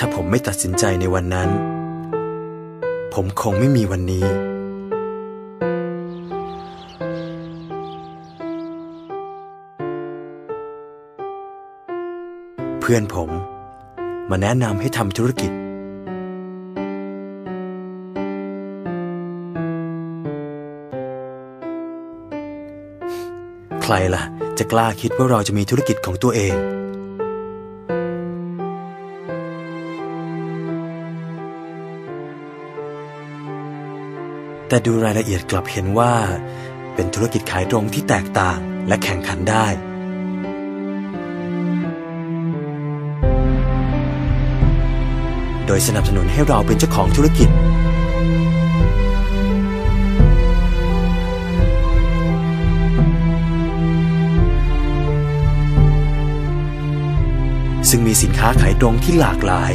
ถ้าผมไม่ตัดสินใจในวันนั้น ผมคงไม่มีวันนี้ เพื่อนผมมาแนะนำให้ทำธุรกิจ ใครล่ะ จะกล้าคิดว่าเราจะมีธุรกิจของตัวเอง แต่ดูรายละเอียดกลับเห็นว่า เป็นธุรกิจขายตรงที่แตกต่างและแข่งขันได้โดยสนับสนุนให้เราเป็นเจ้าของธุรกิจ ซึ่งมีสินค้าขายตรงที่หลากหลาย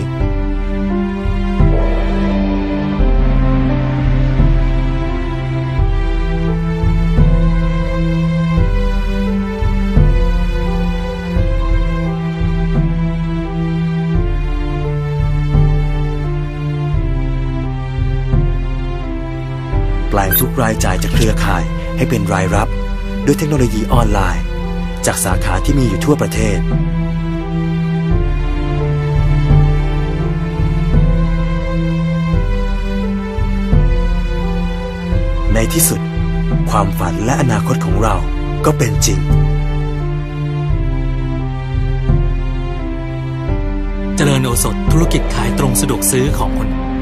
แปลงทุกรายจ่ายจากเครือข่ายให้เป็นรายรับ ด้วยเทคโนโลยีออนไลน์ จากสาขาที่มีอยู่ทั่วประเทศ ในที่สุด ความฝันและอนาคตของเราก็เป็นจริง เจริญโอสถธุรกิจขายตรงสะดวกซื้อของคน